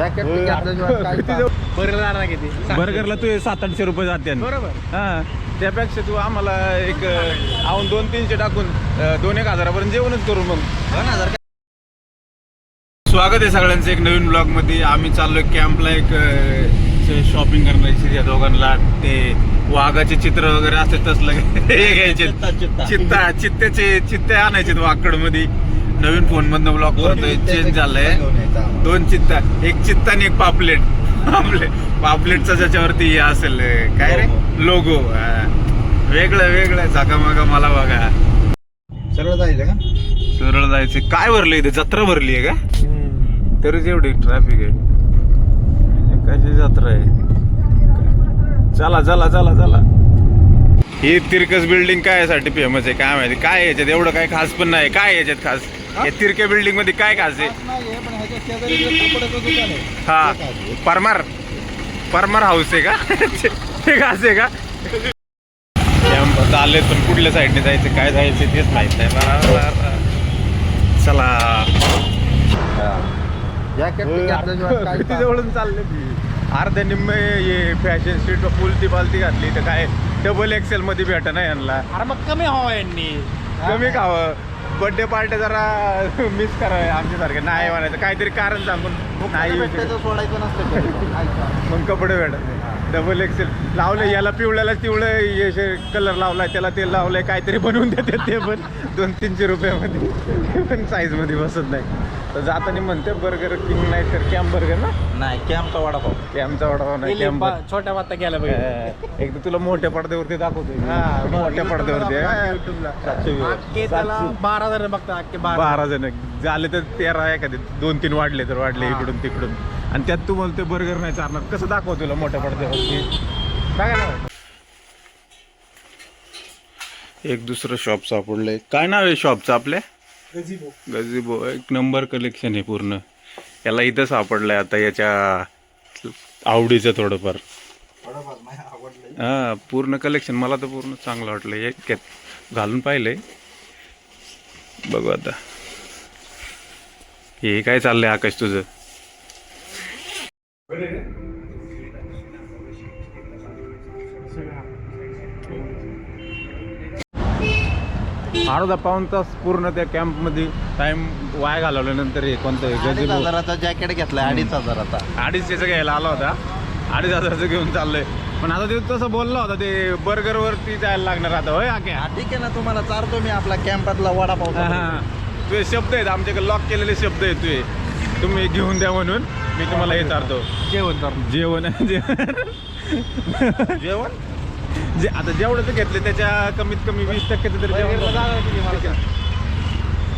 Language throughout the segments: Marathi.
जॅकेट घेतल्याशिवाय काय किती जाऊ- बरं किती बर्गरला तू सात आठशे रुपये जाते बरोबर. हा त्यापेक्षा तू आम्हाला एक आवून दोन तीनशे टाकून अं, दोन एक हजारापर्यंत जेवणच करू मग. दोन हजार स्वागत आहे सगळ्यांचं एक नवीन ब्लॉगमध्ये आम्ही चाललोय कॅम्पला एक शॉपिंग करण्याची या दोघांना. ते वाघाचे चित्र वगैरे असते तसलं. हे घ्यायचे. चित्ता, चित्ता. चित्ता चित्त्याचे चित्ते आणायचे वाकडमध्ये नवीन फोन मधनं ब्लॉग करतोय चेंज झालंय. दोन चित्ता एक चित्ता आणि एक पापलेट. पापलेट पापलेटचा ज्याच्यावरती हे असेल काय रे? लोगो वेगळं वेगळं. झाकामागा मला बघा. सरळ जायचं का? सरळ जायचं. काय भरलं इथे? जत्रा भरली आहे का? तरीच एवढी ट्रॅफिक आहे. कशी जत्रा आहे? चला चला चला चला. ही तिरकस बिल्डिंग काय साठी फेमस आहे? काय माहिती? काय आहे याच्यात? एवढं काय खास पण नाही. काय आहे याच्यात खास? या तिरक्या बिल्डिंगमध्ये काय खास आहे? हा. परमार. परमार हाऊस आहे का? ते खास आहे का? आले पण कुठल्या साईडने जायचं काय जायचं तेच माहीत नाही. बरं चला. जवळून चालले अर्ध्या निम्मे हे फॅशन स्ट्रीट पुलती पालती घातली. तर काय? डबल एक्सेल मध्ये भेट ना यांना. अरे मग कमी हवा यांनी. कमी खावं बर्थडे पार्टी जरा मिस करावे आमच्यासारखे. नाही म्हणायचं. काहीतरी कारण सांगून. नाही सोडायचं नसतं. मग कपडे भेटत डबल एक्सेल लावलं याला पिवळ्याला पिवळं कलर लावलाय त्याला ते लावलंय काहीतरी बनवून देते ते पण. दोन तीनशे रुपयामध्ये. ते पण साईजमध्ये बसत नाही. तर जाताना म्हणते बर्गर किंग नाही तर कॅम्प बर्गर ना? नाही कॅम्पचा वडापाव. कॅम्पचा वडापाव नाही कॅम्प छोट्या वाता गेला पाहिजे एक तर तुला मोठ्या पडद्यावरती दाखवतो मी. हा, बरं. मोठ्या पडद्यावरती बारा जण बघता अख्खे बारा. बारा जण. झाले तर तेरा एखादे दोन तीन वाढले तर वाढले. इकडून तिकडून. आणि त्यात तू बोलते बर्गर नाही चालणार. कसं दाखव तुला मोठ्या पडद्यावरती? बघा ना. एक दुसरं शॉप सापडलंय. काय नाव आहे शॉपचं आपल्या गझिबो एक नंबर कलेक्शन आहे पूर्ण. याला इथं सापडलंय आता याच्या आवडीचं थोडंफार. हा पूर्ण कलेक्शन मला तर पूर्ण चांगलं वाटलं हे घालून पाहिलंय. बघू आता. हे काय चाललंय आकाश तुझं? अर्धा पाऊन तास पूर्ण त्या कॅम्पमध्ये टाइम वाया घालवल्यानंतर हे कोणतं हे अडीच गजिबो हजाराचा जॅकेट घेतलाय अडीच हजाराचा. अडीचशेचं घ्यायला आला होता. अडीच हजाराचं घेऊन चाललंय. पण आता ते तसं बोलला होता ते बर्गर वरती जायला लागणार आता होय आके हा, ठीक आहे ना तुम्हाला चारतो मी आपला कॅम्पातला वडापाव तुझे शब्द आहेत आमच्याकडे लॉक केलेले शब्द आहेत तुझे. तुम्ही घेऊन द्या म्हणून मी तुम्हाला हे चालतो जेवण जेवण जेवण. जेवण? जे आता जेवढं ते घेतले त्याच्या कमीत कमी वीस टक्क्याचं तरी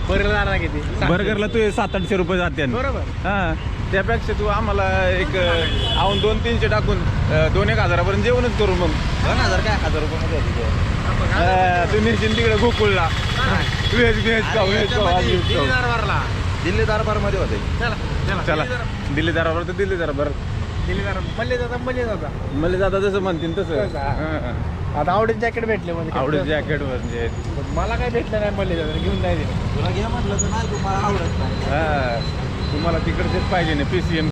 बर्गरला किती तू सात आठशे रुपये जाते बरोबर. हा त्यापेक्षा तू आम्हाला एक आवून दोन तीनशे टाकून दोन एक हजारापर्यंत जेवणच करू मग. दोन हजार काय हजार रुपये तू? निश्चित तिकडे गोकुळला. व्हेज व्हेज खाऊ व्हेज खाऊ दिल्ली दरबारमध्ये होते. चला चला. दिल्ली दरावर तर दिल्ली दराबर. मल्ले जाता मल्ले जाता मला जाता जसं म्हणतील तसं. तसं, हा. आता आवडीत जॅकेट भेटले म्हणजे. आवडेल जॅकेट म्हणजे. पण मला काय भेटलं नाही मल्ले जाता घेऊन नाही दिलं. तुला घे म्हटलं तर नाही तुम्हाला आवडत नाही. हा. तुम्हाला तिकडचेच पाहिजे ना पी सी एम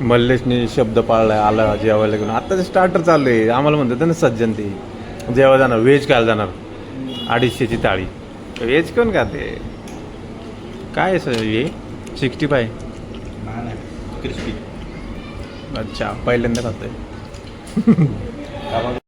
मल्लेशने शब्द पाळलाय आला जेवायला घेऊन. आता ते स्टार्टर चालू आहे. आम्हाला म्हणतात ना सज्जन ते. जेव्हा जाणार व्हेज खायला जाणार. अडीचशेची थाळी. व्हेज कोण खाते? काय सर हे? सिक्स्टी फाय क्रिस्पी अच्छा पहिल्यांदा खातोय